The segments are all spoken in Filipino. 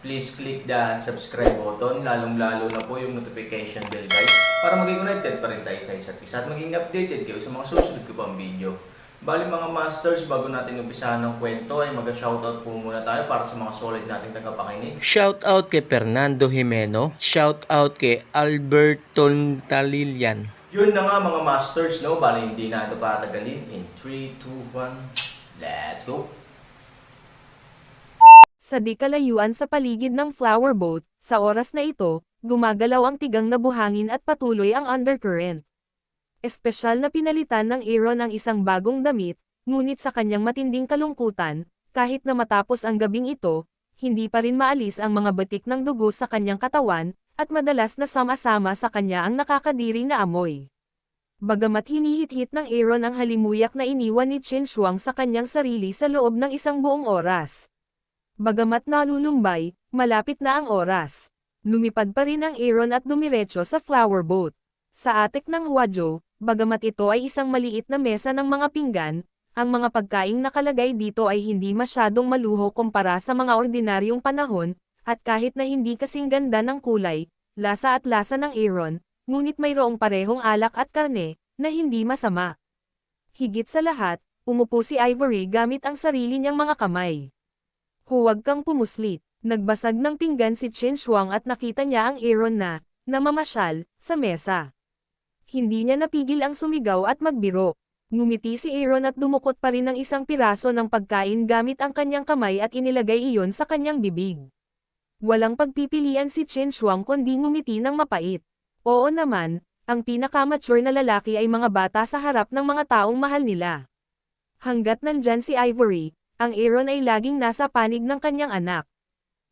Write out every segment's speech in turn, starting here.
please click the subscribe button, lalong-lalo na po yung notification bell guys, para maging connected pa rin tayo sa isa't isa at maging updated kayo sa mga susunod ko pang video. Bali mga masters, bago natin umpisahan ng kwento ay mag-shoutout po muna tayo para sa mga solid nating tagapakinig. Shout out kay Fernando Jimeno. Shout out kay Alberton Talilian. Yun na nga mga masters, no? Bali hindi na ito patagalin. In 3, 2, 1, let's go! Sa di kalayuan sa paligid ng flower boat, sa oras na ito, gumagalaw ang tigang na buhangin at patuloy ang undercurrent. Espesyal na pinalitan ng Aaron ang isang bagong damit, ngunit sa kanyang matinding kalungkutan, kahit na matapos ang gabing ito, hindi pa rin maalis ang mga batik ng dugo sa kanyang katawan, at madalas na sama-sama sa kanya ang nakakadiri na amoy. Bagamat hinihit-hit ng Aaron ang halimuyak na iniwan ni Chen Shuang sa kanyang sarili sa loob ng isang buong oras. Bagamat nalulumbay, malapit na ang oras. Lumipad pa rin ang Aaron at dumiretso sa flower boat. Sa atik ng Huajo, bagamat ito ay isang maliit na mesa ng mga pinggan, ang mga pagkaing nakalagay dito ay hindi masyadong maluho kumpara sa mga ordinaryong panahon, at kahit na hindi kasing ganda ng kulay, lasa at lasa ng Aaron, ngunit mayroong parehong alak at karne, na hindi masama. Higit sa lahat, umupo si Ivory gamit ang sarili niyang mga kamay. Huwag kang pumuslit. Nagbasag ng pinggan si Chen Shuang at nakita niya ang Aaron na, namamasyal, sa mesa. Hindi niya napigil ang sumigaw at magbiro. Ngumiti si Aaron at dumukot pa rin ng isang piraso ng pagkain gamit ang kanyang kamay at inilagay iyon sa kanyang bibig. Walang pagpipilian si Chen Shuang kundi ngumiti ng mapait. Oo naman, ang pinakamature na lalaki ay mga bata sa harap ng mga taong mahal nila. Hanggat nandyan si Ivory, ang Aaron ay laging nasa panig ng kanyang anak.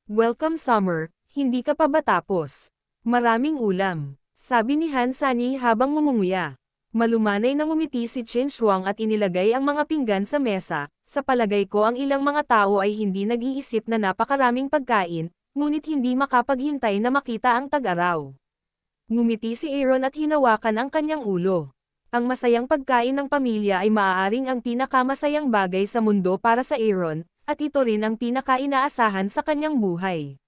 Welcome summer, hindi ka pa ba tapos? Maraming ulam, sabi ni Han Sani habang ngumunguya. Malumanay na ngumiti si Chen Shuang at inilagay ang mga pinggan sa mesa, sa palagay ko ang ilang mga tao ay hindi nag-iisip na napakaraming pagkain, ngunit hindi makapaghintay na makita ang tag-araw. Ngumiti si Aaron at hinawakan ang kanyang ulo. Ang masayang pagkain ng pamilya ay maaaring ang pinakamasayang bagay sa mundo para sa Aaron, at ito rin ang pinaka-inaasahan sa kanyang buhay.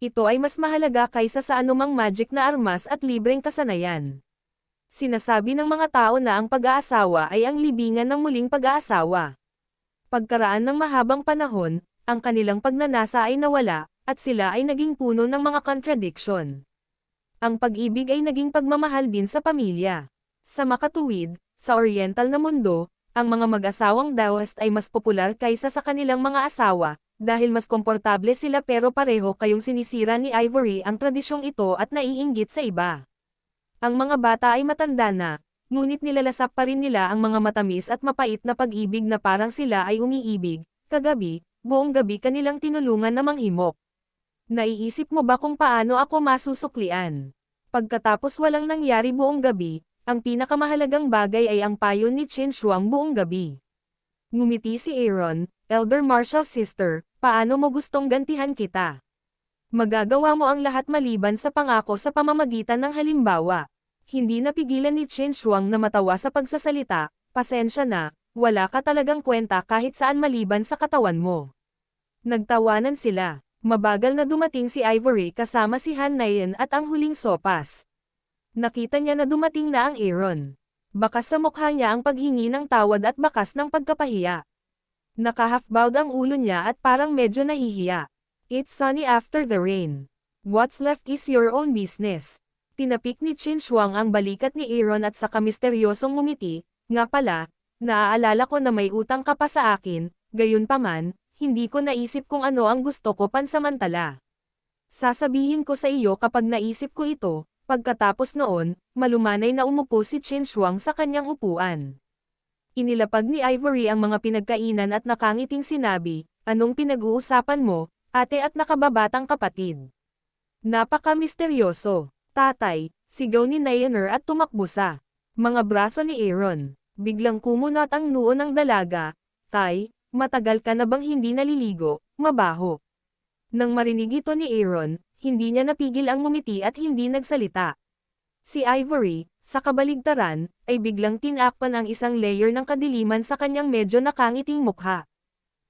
Ito ay mas mahalaga kaysa sa anumang magic na armas at libreng kasanayan. Sinasabi ng mga tao na ang pag-aasawa ay ang libingan ng muling pag-aasawa. Pagkaraan ng mahabang panahon, ang kanilang pagnanasa ay nawala, at sila ay naging puno ng mga contradiction. Ang pag-ibig ay naging pagmamahal din sa pamilya. Sa makatuwid, sa oriental na mundo, ang mga mag-asawang Daoist ay mas popular kaysa sa kanilang mga asawa, dahil mas komportable sila pero pareho kayong sinisira ni Ivory ang tradisyong ito at naiinggit sa iba. Ang mga bata ay matanda na, ngunit nilalasap pa rin nila ang mga matamis at mapait na pag-ibig na parang sila ay umiibig, kagabi, buong gabi kanilang tinulungan na manghimok. Naiisip mo ba kung paano ako masusuklian? Pagkatapos walang nangyari buong gabi, ang pinakamahalagang bagay ay ang payo ni Chen Shuang buong gabi. Ngumiti si Aaron, Elder Marshall's sister, paano mo gustong gantihan kita? Magagawa mo ang lahat maliban sa pangako sa pamamagitan ng halimbawa. Hindi napigilan ni Chen Shuang na matawa sa pagsasalita, pasensya na, wala ka talagang kwenta kahit saan maliban sa katawan mo. Nagtawanan sila. Mabagal na dumating si Ivory kasama si Han Nayan at ang huling sopas. Nakita niya na dumating na ang Aaron. Bakas sa mukha niya ang paghingi ng tawad at bakas ng pagkapahiya. Nakahalf-bowed ang ulo niya at parang medyo nahihiya. It's sunny after the rain. What's left is your own business. Tinapik ni Chin Shuang ang balikat ni Aaron at saka misteryosong ngumiti, nga pala, naaalala ko na may utang ka pa sa akin, gayon paman, hindi ko naisip kung ano ang gusto ko pansamantala. Sasabihin ko sa iyo kapag naisip ko ito, pagkatapos noon, malumanay na umupo si Chen Shuang sa kanyang upuan. Inilapag ni Ivory ang mga pinagkainan at nakangiting sinabi, anong pinag-uusapan mo, ate at nakababatang kapatid? Napaka-misteryoso. Tatay, sigaw ni Nayaner at tumakbo sa mga braso ni Aaron. Biglang kumunat ang noo ng dalaga. Tay, matagal ka na bang hindi naliligo, mabaho. Nang marinig ito ni Aaron, hindi niya napigil ang ngumiti at hindi nagsalita. Si Ivory, sa kabaligtaran, ay biglang tinakpan ang isang layer ng kadiliman sa kanyang medyo nakangiting mukha.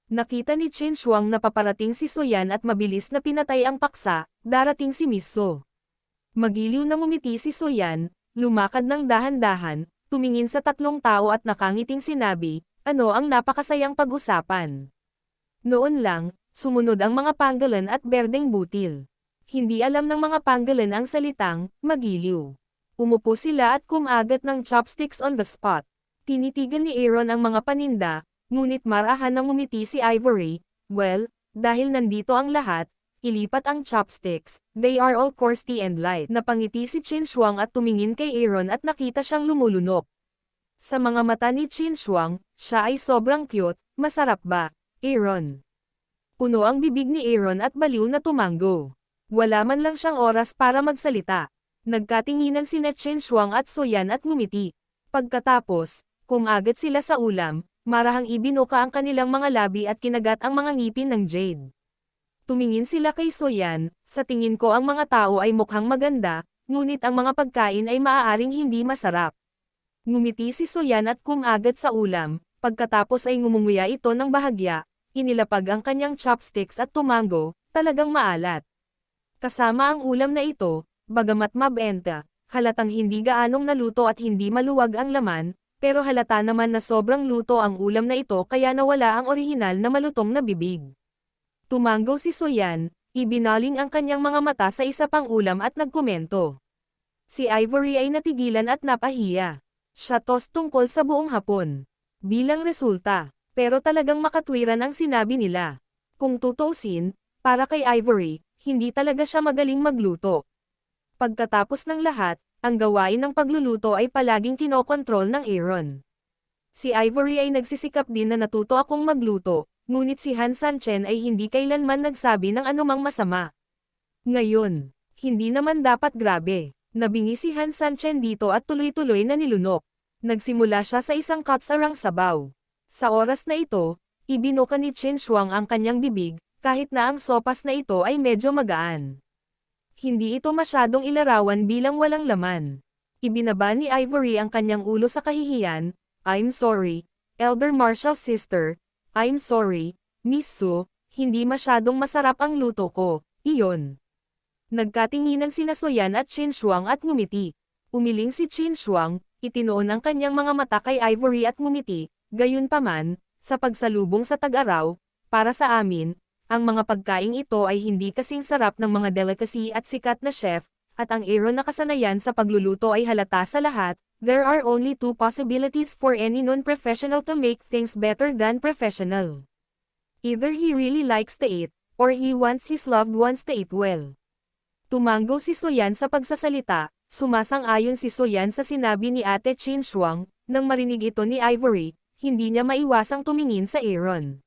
Nakita ni Chen Shuang na paparating si Soyan at mabilis na pinatay ang paksa, darating si Miss So. Magiliw na ngumiti si Soyan, lumakad ng dahan-dahan, tumingin sa tatlong tao at nakangiting sinabi, ano ang napakasayang pag-usapan. Noon lang, sumunod ang mga panggalan at berdeng butil. Hindi alam ng mga panggalan ang salitang, magiliw. Umupo sila at kumagat ng chopsticks on the spot. Tinitigan ni Aaron ang mga paninda, ngunit marahan ng umiti si Ivory, well, dahil nandito ang lahat, ilipat ang chopsticks, they are all coarsely and light. Napangiti si Chin Shuang at tumingin kay Aaron at nakita siyang lumulunok. Sa mga mata ni Chin Shuang, siya ay sobrang cute, masarap ba, Aaron? Puno ang bibig ni Aaron at baliw na tumango. Wala man lang siyang oras para magsalita. Nagkatinginan sina Chen Shuang at Soyan at ngumiti. Pagkatapos, kumagat sila sa ulam, marahang ibinuka ang kanilang mga labi at kinagat ang mga ngipin ng Jade. Tumingin sila kay Soyan, sa tingin ko ang mga tao ay mukhang maganda, ngunit ang mga pagkain ay maaaring hindi masarap. Ngumiti si Soyan at kumagat sa ulam, pagkatapos ay ngumunguya ito ng bahagya, inilapag ang kanyang chopsticks at tumango, talagang maalat. Kasama ang ulam na ito, bagamat mabenta, halatang hindi gaanong naluto at hindi maluwag ang laman, pero halata naman na sobrang luto ang ulam na ito kaya nawala ang orihinal na malutong na bibig. Tumango si Soyan, ibinaling ang kanyang mga mata sa isa pang ulam at nagkomento. Si Ivory ay natigilan at napahiya. Siya tos tungkol sa buong hapon. Bilang resulta, pero talagang makatwiran ang sinabi nila. Kung tutusin, para kay Ivory, hindi talaga siya magaling magluto. Pagkatapos ng lahat, ang gawain ng pagluluto ay palaging kinokontrol ng Aaron. Si Ivory ay nagsisikap din na natuto akong magluto, ngunit si Han Sanchen ay hindi kailanman nagsabi ng anumang masama. Ngayon, hindi naman dapat grabe. Nabingi si Han Sanchen dito at tuloy-tuloy na nilunok. Nagsimula siya sa isang katsarang sabaw. Sa oras na ito, ibinuka ni Chen Shuang ang kanyang bibig, kahit na ang sopas na ito ay medyo magaan. Hindi ito masyadong ilarawan bilang walang laman. Ibinaba ni Ivory ang kanyang ulo sa kahihiyan, I'm sorry, Elder Marshall's sister, I'm sorry, Miss Su, hindi masyadong masarap ang luto ko, iyon. Nagkatinginan sina Soyan at Chin Shuang at ngumiti. Umiling si Chin Shuang, itinoon ang kanyang mga mata kay Ivory at ngumiti, gayunpaman, sa pagsalubong sa tag-araw, para sa amin, ang mga pagkaing ito ay hindi kasing sarap ng mga delicacy at sikat na chef, at ang Aaron na kasanayan sa pagluluto ay halata sa lahat, there are only two possibilities for any non-professional to make things better than professional. Either he really likes to eat, or he wants his loved ones to eat well. Tumango si Soyan sa pagsasalita, sumasang-ayon si Soyan sa sinabi ni Ate Chin Shuang, nang marinig ito ni Ivory, hindi niya maiwasang tumingin sa Aaron.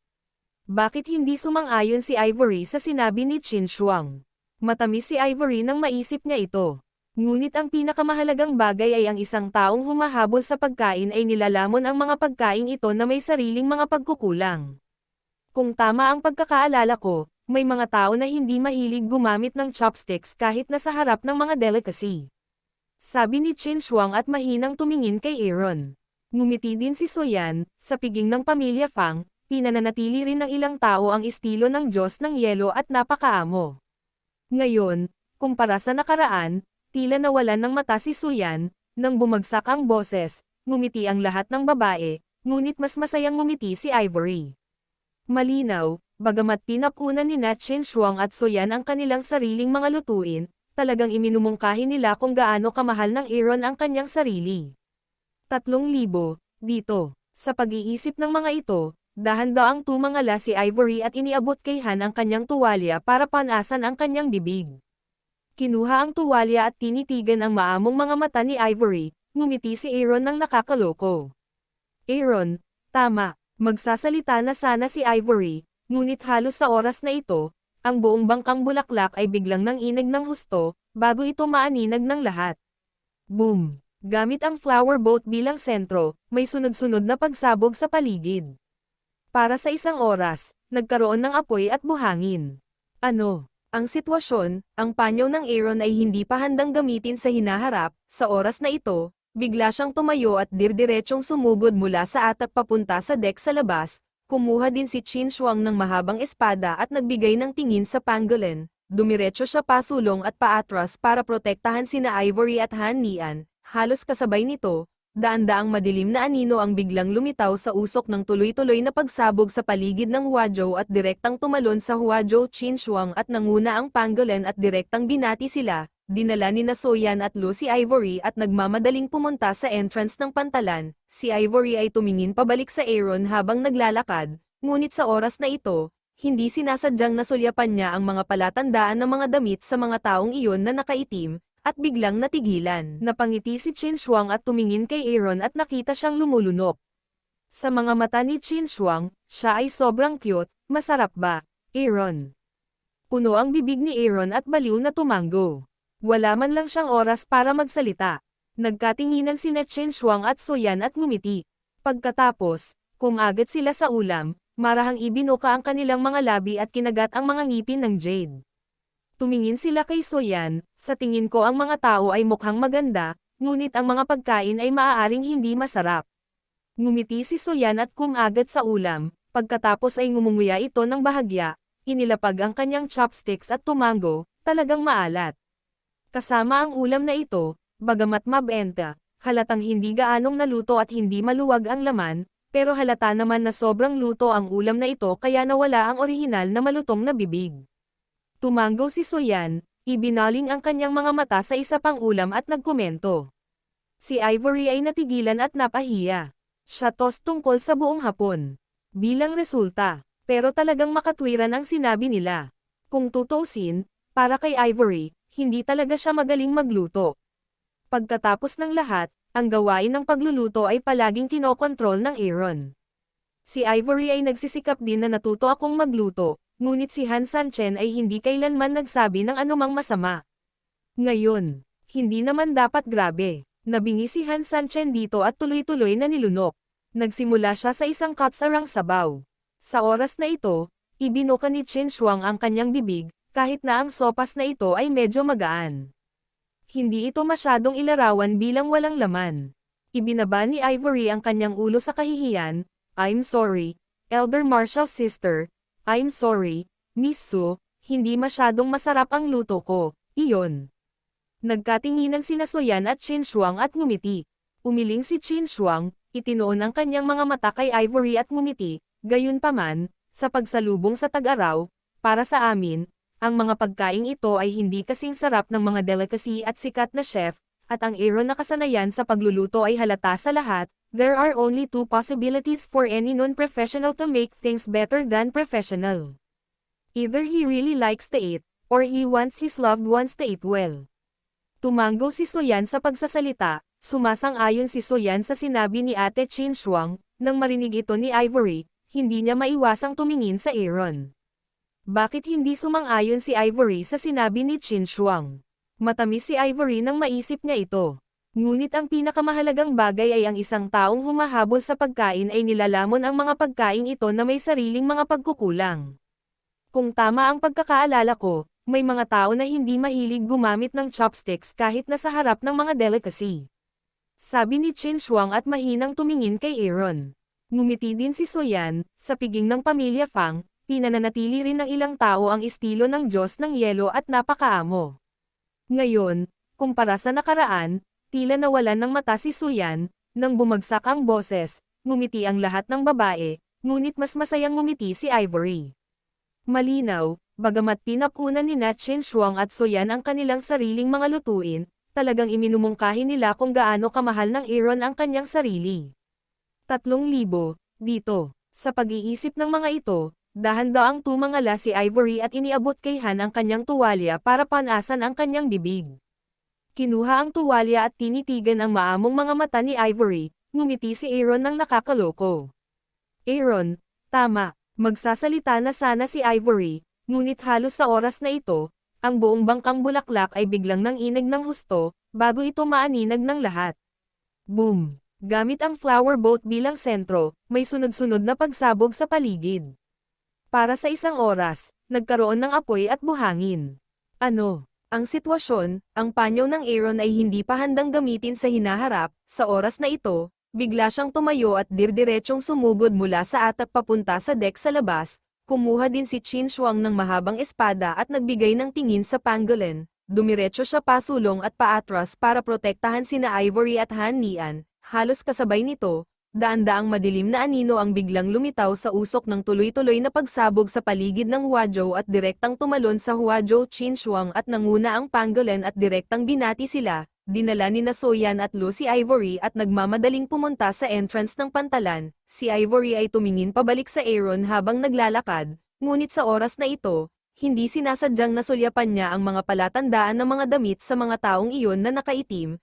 Bakit hindi sumang-ayon si Ivory sa sinabi ni Chin Shuang? Matamis si Ivory nang maisip niya ito. Ngunit ang pinakamahalagang bagay ay ang isang taong humahabol sa pagkain ay nilalamon ang mga pagkain ito na may sariling mga pagkukulang. Kung tama ang pagkakaalala ko, may mga tao na hindi mahilig gumamit ng chopsticks kahit nasa harap ng mga delicacy. Sabi ni Chin Shuang at mahinang tumingin kay Aaron. Ngumiti din si Soyan, sa piging ng pamilya Fang, pinananatili rin ng ilang tao ang estilo ng Diyos ng yelo at napakaamo. Ngayon, kumpara sa nakaraan, tila nawalan ng mata si Suyan, nang bumagsak ang boses, ngumiti ang lahat ng babae, ngunit mas masayang ngumiti si Ivory. Malinaw, bagamat pinapunan ni Nat Chin Shuang at Soyan ang kanilang sariling mga lutuin, talagang iminumungkahi nila kung gaano kamahal ng Aaron ang kanyang sarili. Tatlong libo, dito, sa pag-iisip ng mga ito, dahan-daang tumangala si Ivory at iniabot kay Han ang kanyang tuwalya para panasan ang kanyang bibig. Kinuha ang tuwalya at tinitigan ang maamong mga mata ni Ivory, ngumiti si Aaron ng nakakaloko. Aaron, tama, magsasalita na sana si Ivory, ngunit halos sa oras na ito, ang buong bangkang bulaklak ay biglang nang inag ng husto, bago ito maaninag ng lahat. Boom! Gamit ang flower boat bilang sentro, may sunod-sunod na pagsabog sa paligid. Para sa isang oras, nagkaroon ng apoy at buhangin. Ano? Ang sitwasyon, ang panyo ng Aaron ay hindi pa handang gamitin sa hinaharap, sa oras na ito, bigla siyang tumayo at dirdiretsong sumugod mula sa atap papunta sa deck sa labas, kumuha din si Chin Shuang ng mahabang espada at nagbigay ng tingin sa pangolin, dumiretso siya pasulong at paatras para protektahan sina Ivory at Han Nian, halos kasabay nito, daan-daang madilim na anino ang biglang lumitaw sa usok ng tuloy-tuloy na pagsabog sa paligid ng Huazhou at direktang tumalon sa Huazhou Chinshuang at nanguna ang pangolin at direktang binati sila, dinala ni Nasoyan at Lu si Ivory at nagmamadaling pumunta sa entrance ng pantalan, si Ivory ay tumingin pabalik sa Aaron habang naglalakad, ngunit sa oras na ito, hindi sinasadyang nasulyapan niya ang mga palatandaan ng mga damit sa mga taong iyon na nakaitim, at biglang natigilan. Napangiti si Chin Shuang at tumingin kay Aaron at nakita siyang lumulunok. Sa mga mata ni Chin Shuang, siya ay sobrang cute, masarap ba, Aaron? Puno ang bibig ni Aaron at baliw na tumango. Wala man lang siyang oras para magsalita. Nagkatinginan sina Chin Shuang at Soyan at ngumiti. Pagkatapos, kumagat sila sa ulam, marahang ibinuka ang kanilang mga labi at kinagat ang mga ngipin ng Jade. Tumingin sila kay Soyan, sa tingin ko ang mga tao ay mukhang maganda, ngunit ang mga pagkain ay maaaring hindi masarap. Ngumiti si Soyan at kumagat sa ulam, pagkatapos ay ngumunguya ito ng bahagya, inilapag ang kanyang chopsticks at tumango, talagang maalat. Kasama ang ulam na ito, bagamat mabenta, halatang hindi gaanong naluto at hindi maluwag ang laman, pero halata naman na sobrang luto ang ulam na ito kaya nawala ang orihinal na malutong na bibig. Tumango si Soyan, ibinaling ang kanyang mga mata sa isa pang ulam at nagkomento. Si Ivory ay natigilan at napahiya. Siya tos tungkol sa buong hapon. Bilang resulta, pero talagang makatwiran ang sinabi nila. Kung tutusin, para kay Ivory, hindi talaga siya magaling magluto. Pagkatapos ng lahat, ang gawain ng pagluluto ay palaging kinokontrol ng Aaron. Si Ivory ay nagsisikap din na natuto akong magluto, ngunit si Han Sanchen ay hindi kailanman nagsabi ng anumang masama. Ngayon, hindi naman dapat grabe. Nabingi si Han Sanchen dito at tuloy-tuloy na nilunok. Nagsimula siya sa isang katsarang sabaw. Sa oras na ito, ibinuka ni Chen Shuang ang kanyang bibig, kahit na ang sopas na ito ay medyo magaan. Hindi ito masyadong ilarawan bilang walang laman. Ibinaba ni Ivory ang kanyang ulo sa kahihiyan, I'm sorry, Elder Marshall's sister, I'm sorry, Miss Su, hindi masyadong masarap ang luto ko, iyon. Nagkatinginan sina Soyan at Chin Shuang at ngumiti. Umiling si Chin Shuang, itinoon ang kanyang mga mata kay Ivory at ngumiti, gayunpaman, sa pagsalubong sa tag-araw, para sa amin, ang mga pagkaing ito ay hindi kasing sarap ng mga delicacy at sikat na chef, at ang Aaron na kasanayan sa pagluluto ay halata sa lahat, there are only two possibilities for any non-professional to make things better than professional. Either he really likes to eat, or he wants his loved ones to eat well. Tumango si Soyan sa pagsasalita, sumasang-ayon si Soyan sa sinabi ni Ate Chin Shuang, nang marinig ito ni Ivory, hindi niya maiwasang tumingin sa Aaron. Bakit hindi sumang-ayon si Ivory sa sinabi ni Chin Shuang? Matamis si Ivory nang maisip niya ito. Ngunit ang pinakamahalagang bagay ay ang isang taong humahabol sa pagkain ay nilalamon ang mga pagkain ito na may sariling mga pagkukulang. Kung tama ang pagkakaalala ko, may mga tao na hindi mahilig gumamit ng chopsticks kahit na sa harap ng mga delicacy. Sabi ni Chin Shuang at mahinang tumingin kay Aaron. Ngumiti din si Soyan, sa piging ng pamilya Fang, pinananatili rin ng ilang tao ang estilo ng Diyos ng Yelo at napakaamo. Ngayon, kumpara sa nakaraan, tila nawalan ng mata si Suyan, nang bumagsak ang boses, ngumiti ang lahat ng babae, ngunit mas masayang ngumiti si Ivory. Malinaw, bagamat pinapunan ni Nat Chin Shuang at Soyan ang kanilang sariling mga lutuin, talagang iminumungkahi nila kung gaano kamahal ng Aaron ang kanyang sarili. Tatlong libo, dito, sa pag-iisip ng mga ito, dahan-daang tumangala si Ivory at iniabot kay Han ang kanyang tuwalya para panasan ang kanyang bibig. Kinuha ang tuwalya at tinitigan ang maamong mga mata ni Ivory, ngumiti si Aaron ng nakakaloko. Aaron, tama, magsasalita na sana si Ivory, Ngunit halos sa oras na ito, ang buong bangkang bulaklak ay biglang nang inag ng husto, bago ito maaninag ng lahat. Boom! Gamit ang flower boat bilang sentro, may sunod-sunod na pagsabog sa paligid. Para sa isang oras, nagkaroon ng apoy at buhangin. Ano? Ang sitwasyon, ang panyo ng Aaron ay hindi pa handang gamitin sa hinaharap, sa oras na ito, bigla siyang tumayo at dirdiretsong sumugod mula sa atap papunta sa deck sa labas, kumuha din si Chin Shuang ng mahabang espada at nagbigay ng tingin sa pangolin, dumiretso siya pasulong at paatras para protektahan sina Ivory at Han Nian, halos kasabay nito, daan-daang madilim na anino ang biglang lumitaw sa usok ng tuloy-tuloy na pagsabog sa paligid ng Huazhou at direktang tumalon sa Huazhou Chinshuang at nanguna ang pangolin at direktang binati sila, dinala ni na Soyan at Lu si Ivory at nagmamadaling pumunta sa entrance ng pantalan, si Ivory ay tumingin pabalik sa Aaron habang naglalakad, ngunit sa oras na ito, hindi sinasadyang nasulyapan niya ang mga palatandaan ng mga damit sa mga taong iyon na nakaitim,